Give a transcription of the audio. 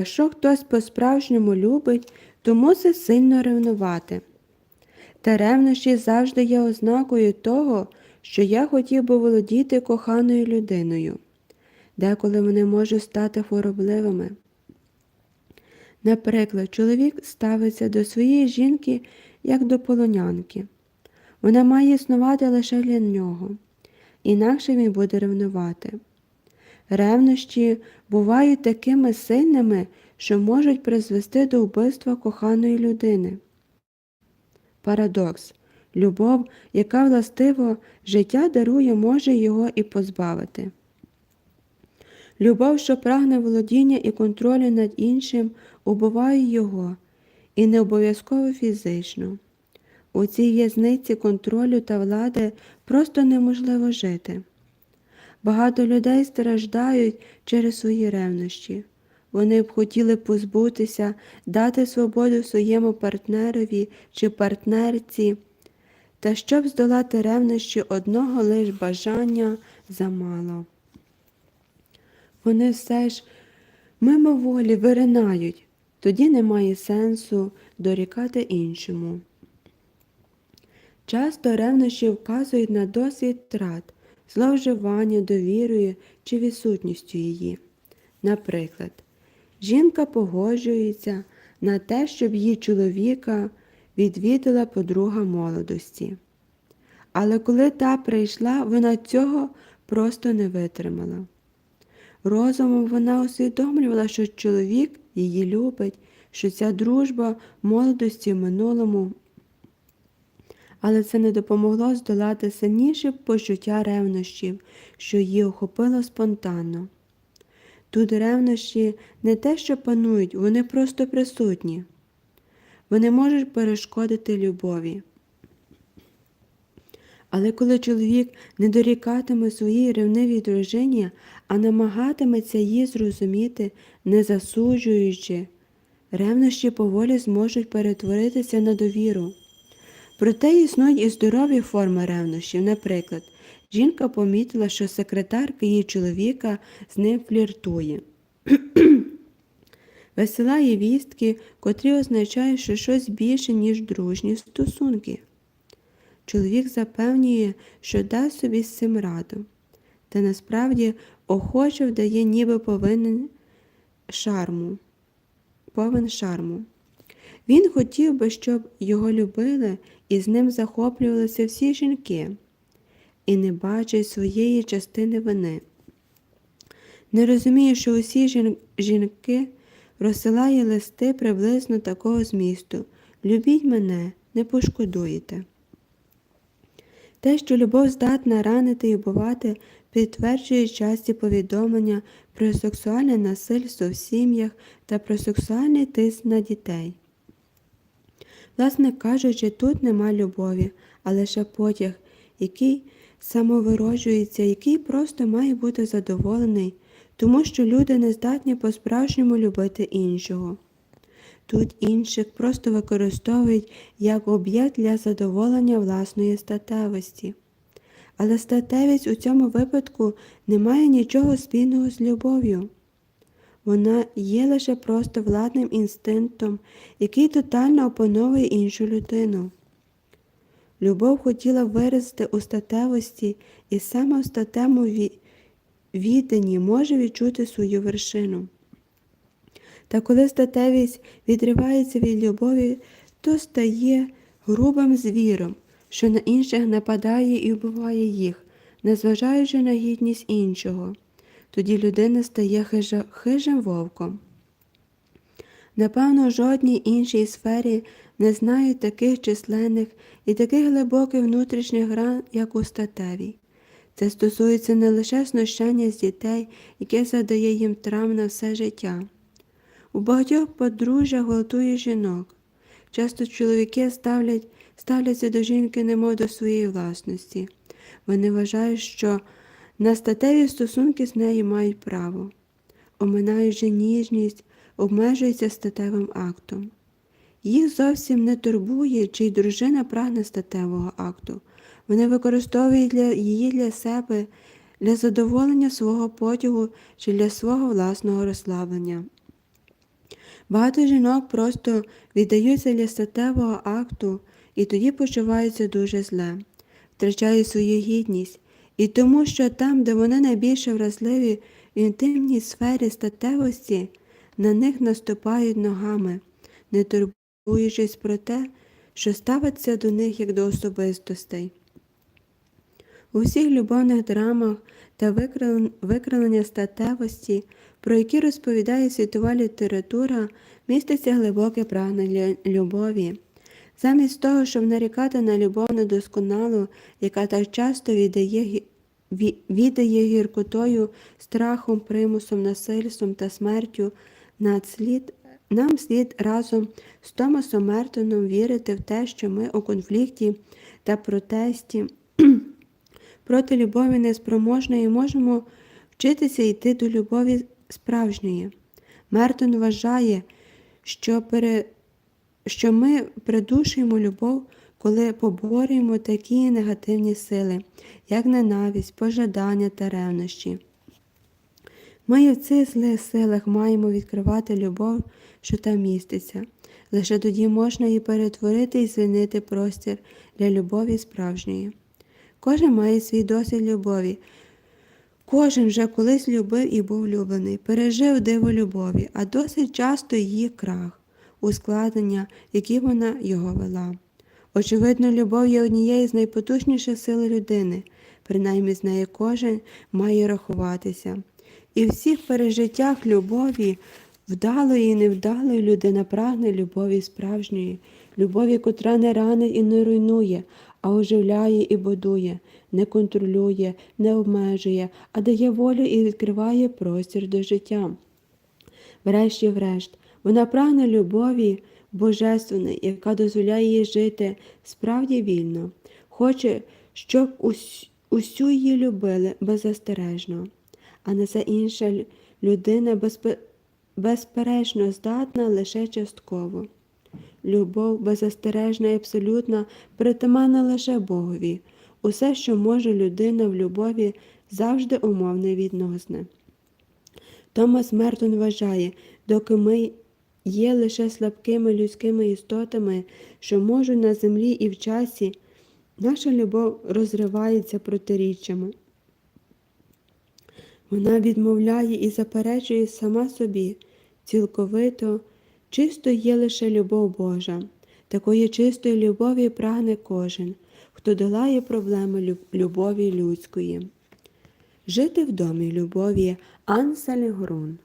Якщо хтось по-справжньому любить, то мусить сильно ревнувати. Та ревнощі завжди є ознакою того, що я хотів би володіти коханою людиною. Деколи вони можуть стати хворобливими. Наприклад, чоловік ставиться до своєї жінки як до полонянки. Вона має існувати лише для нього, інакше він буде ревнувати. Ревнощі бувають такими сильними, що можуть призвести до вбивства коханої людини. Парадокс. Любов, яка властиво життя дарує, може його і позбавити. Любов, що прагне володіння і контролю над іншим, убиває його, і не обов'язково фізично. У цій в'язниці контролю та влади просто неможливо жити. Багато людей страждають через свої ревнощі. Вони б хотіли позбутися, дати свободу своєму партнерові чи партнерці, та щоб здолати ревнощі одного лиш бажання замало. Вони все ж мимоволі виринають, тоді немає сенсу дорікати іншому. Часто ревнощі вказують на досвід втрат, зловживання довірою чи відсутністю її. Наприклад, жінка погоджується на те, щоб її чоловіка відвідала подруга молодості. Але коли та прийшла, вона цього просто не витримала. Розумом вона усвідомлювала, що чоловік її любить, що ця дружба молодості в минулому. Але це не допомогло здолати сильніше почуття ревнощів, що її охопило спонтанно. Тут ревнощі не те, що панують, вони просто присутні. Вони можуть перешкодити любові. Але коли чоловік не дорікатиме своїй ревнивій дружині, а намагатиметься її зрозуміти, не засуджуючи, ревнощі поволі зможуть перетворитися на довіру. Проте існують і здорові форми ревнощів. Наприклад, жінка помітила, що секретарка її чоловіка з ним фліртує. Висилає вістки, котрі означають, що щось більше, ніж дружні стосунки. Чоловік запевнює, що дасть собі з цим раду, та насправді охоче вдає, ніби повинен шарму, повен шарму. Він хотів би, щоб його любили і з ним захоплювалися всі жінки, і не бачить своєї частини вини. Не розуміє, що усі жінки розсилає листи приблизно такого змісту Любіть мене, не пошкодуєте. Те, що любов здатна ранити і вбивати, підтверджує часті повідомлення про сексуальне насильство в сім'ях та про сексуальний тиск на дітей. Власне кажучи, тут нема любові, а лише потяг, який самовироджується, який просто має бути задоволений, тому що люди не здатні по-справжньому любити іншого. Тут інших просто використовують як об'єкт для задоволення власної статевості. Але статевість у цьому випадку не має нічого спільного з любов'ю. Вона є лише просто владним інстинктом, який тотально опановує іншу людину. Любов хотіла виразити у статевості і саме в статему відданні може відчути свою вершину. Та коли статевість відривається від любові, то стає грубим звіром, що на інших нападає і вбиває їх, незважаючи на гідність іншого. Тоді людина стає хижа, хижим вовком. Напевно, в жодній іншій сфері не знають таких численних і таких глибоких внутрішніх гран, як у статевій. Це стосується не лише знущання з дітей, яке задає їм травм на все життя. У багатьох подружжя гвалтує жінок. Часто чоловіки ставлять, ставляться до жінки немов до своєї власності. Вони вважають, що на статеві стосунки з нею мають право, оминаючи ніжність, обмежуються статевим актом. Їх зовсім не турбує, чи й дружина прагне статевого акту. Вони використовують для, її для себе, для задоволення свого потягу чи для свого власного розслаблення. Багато жінок просто віддаються для статевого акту і тоді почуваються дуже зле, втрачають свою гідність, і тому, що там, де вони найбільше вразливі в інтимній сфері статевості, на них наступають ногами, не турбуючись про те, що ставиться до них як до особистостей. У всіх любовних драмах та викривлення статевості, про які розповідає світова література, міститься глибоке прагнення любові. Замість того, щоб нарікати на любов недосконалу, яка так часто віддає, віддає гіркотою, страхом, примусом, насильством та смертю, надслід, нам слід разом з Томасом Мертоном вірити в те, що ми у конфлікті та протесті проти любові неспроможної можемо вчитися йти до любові справжньої. Мертон вважає, що, пере... що ми придушуємо любов, коли поборюємо такі негативні сили, як ненависть, пожадання та ревнощі. Ми і в цих злих силах маємо відкривати любов, що там міститься. Лише тоді можна її перетворити і звільнити простір для любові справжньої. Кожен має свій досвід любові. Кожен вже колись любив і був люблений, пережив диво любові, а досить часто її крах, ускладнення, які вона його вела. Очевидно, любов є однією з найпотужніших сил людини, принаймні з нею кожен має рахуватися. І в всіх пережиттях любові, вдалої і невдалої людина прагне любові справжньої, любові, котра не ранить і не руйнує, а оживляє і будує, не контролює, не обмежує, а дає волю і відкриває простір до життя. Врешті-врешт, вона прагне любові божественної, яка дозволяє їй жити справді вільно, хоче, щоб ус- усю її любили беззастережно, а на це інша людина безпе- безперечно здатна лише частково. Любов беззастережна і абсолютна притаманна лише Богові. Усе, що може людина в любові, завжди умовне відносне. Томас Мертон вважає, доки ми є лише слабкими людськими істотами, що можуть на землі і в часі, наша любов розривається протиріччями. Вона відмовляє і заперечує сама собі, цілковито, чисто є лише любов Божа. Такої чистої любові прагне кожен, хто долає проблеми любові людської. Жити в домі любові Ансаль Грун